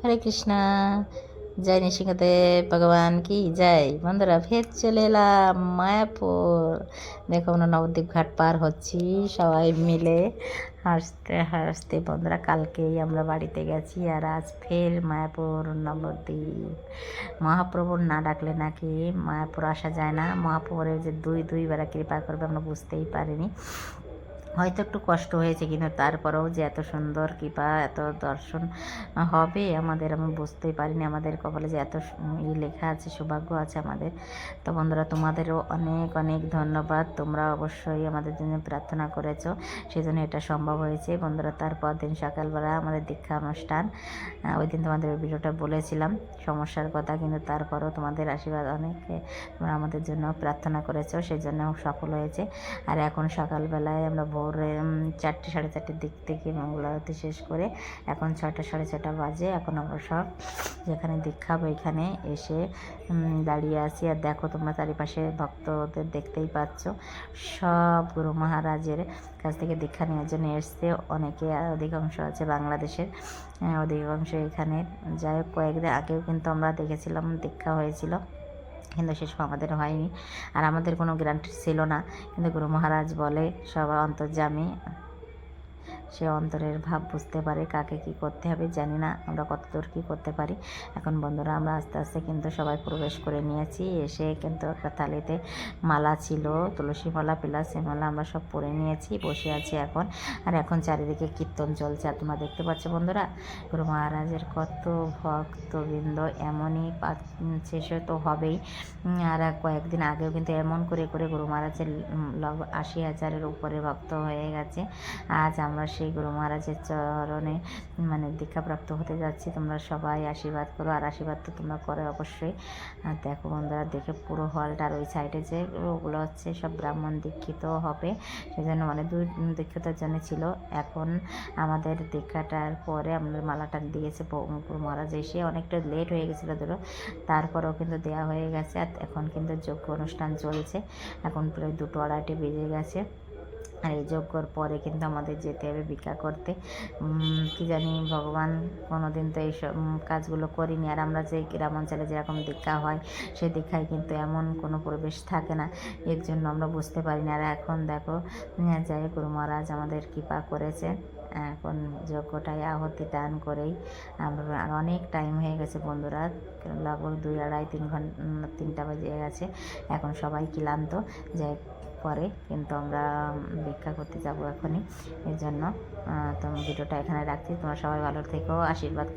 হরে কৃষ্ণ। জয় নৃসিংহদেব ভগবান কি জয়। বন্ধুরা ফের চলে এলাম মায়াপুর। দেখো আমরা নবদ্বীপ ঘাট পার হচ্ছি, সবাই মিলে হাসতে হাসতে। বন্ধুরা কালকেই আমরা বাড়িতে গেছি আর আজ ফের মায়াপুর নবদ্বীপ। মহাপ্রভুর না ডাকলে নাকি মায়াপুর আসা যায় না। মহাপ্রভুরের যে দুই দুইবার কৃপা করবে আমরা বুঝতেই পারিনি। হয়তো একটু কষ্ট হয়েছে, কিন্তু তারপরেও যে এত সুন্দর কৃপা, এত দর্শন হবে আমাদের, আমি বুঝতেই পারিনি আমাদের কপালে যে এত ই লেখা আছে, সৌভাগ্য আছে আমাদের। তো বন্ধুরা, তোমাদেরও অনেক অনেক ধন্যবাদ। তোমরা অবশ্যই আমাদের জন্য প্রার্থনা করেছ, সেজন্য এটা সম্ভব হয়েছে। বন্ধুরা, তারপর দিন সকালবেলা আমাদের দীক্ষা অনুষ্ঠান ওই দিন তোমাদের ভিডিওটা বলেছিলাম, সমস্যার কথা, কিন্তু তারপরও তোমাদের আশীর্বাদ অনেক তোমরা আমাদের জন্য প্রার্থনা করেছ, সেজন্য সফল হয়েছে। আর এখন সকালবেলায় আমরা ভোরে চারটে সাড়ে চারটের দিক থেকে মঙ্গলারতি শেষ করে এখন ছটা সাড়ে ছটা বাজে। এখন আমরা সব যেখানে দীক্ষা ওইখানে এসে দাঁড়িয়ে আছি। আর দেখো তোমরা চারিপাশে ভক্তদের দেখতেই পাচ্ছ। সব গুরু মহারাজের কাছ থেকে দীক্ষা নেওয়ার জন্য এসছে। অনেকে অধিকাংশ আছে বাংলাদেশের, অধিকাংশ এখানে। যাই হোক, কয়েকদিন আগেও কিন্তু আমরা দেখেছিলাম, দীক্ষা হয়েছিল। কিন্তু সেসব আমাদের হয়নি। আর আমাদের কোনো গ্যারান্টি ছিল না। কিন্তু গুরু মহারাজ বলে সবার অন্তর্জামী সে অন্তরের ভাব বুঝতে পারে কাকে কি করতে হবে, জানি না আমরা কতদূর কী করতে পারি। এখন বন্ধুরা, আমরা আস্তে আস্তে কিন্তু সবাই প্রবেশ করে নিয়েছি। এসে কিন্তু একটা থালিতে মালা ছিল, তুলসী মালা সে মালা, আমরা সব পরে নিয়েছি, বসে আছি এখন। আর এখন চারিদিকে কীর্তন চলছে। আর তোমরা দেখতে পাচ্ছ বন্ধুরা, গুরু মহারাজের কত ভক্তবৃন্দ, এমনই শেষে তো হবেই। আর কয়েকদিন আগেও কিন্তু এমন করে করে গুরু মহারাজের আশি হাজারের উপরে ভক্ত হয়ে গেছে। আজ আমরা সেই গুরু মহারাজের চরণে মানে দীক্ষাপ্রাপ্ত হতে যাচ্ছি। তোমরা সবাই আশীর্বাদ করো, আর আশীর্বাদ তো তোমরা করো অবশ্যই। দেখো বন্ধুরা, দেখে পুরো হলটার ওই সাইডে যে ওগুলো হচ্ছে সব ব্রাহ্মণ দীক্ষিত হবে সেই জন্য মানে দুই দীক্ষিতার জন্য ছিল। এখন আমাদের দীক্ষাটার পরে আমাদের মালাটা দিয়েছে গুরু মহারাজ এসে অনেকটা লেট হয়ে গেছিল ধরো। তারপরেও কিন্তু দেওয়া হয়ে গেছে, আর এখন কিন্তু যোগ্য অনুষ্ঠান চলছে। এখন প্রায় দুটো আড়াইটে বেজে গেছে। আর এই যজ্ঞর পরে কিন্তু আমাদের যেতে হবে ভিক্ষা করতে। কি জানি, ভগবান কোনো দিন তো এইসব কাজগুলো করিনি। আর আমরা যে গ্রাম অঞ্চলে যেরকম দীক্ষা হয়, সে দীক্ষায় কিন্তু এমন কোনো পরিবেশ থাকে না। এর জন্য আমরা বুঝতে পারি না। আর এখন দেখো যাই গুরু মহারাজ আমাদের কৃপা করেছে। এখন যজ্ঞটায় আহতি টান করেই আমরা, আর অনেক টাইম হয়ে গেছে বন্ধুরা। লগভগ দুই আড়াই, তিন ঘণ্টা তিনটা বাজে গেছে। এখন সবাই ক্লান্ত। যাই পরে, কিন্তু আমরা ভিক্ষা করতে যাব এখনই। এর জন্য তো ভিডিওটা এখানে রাখছি। তোমরা সবাই ভালো থেকো, আশীর্বাদ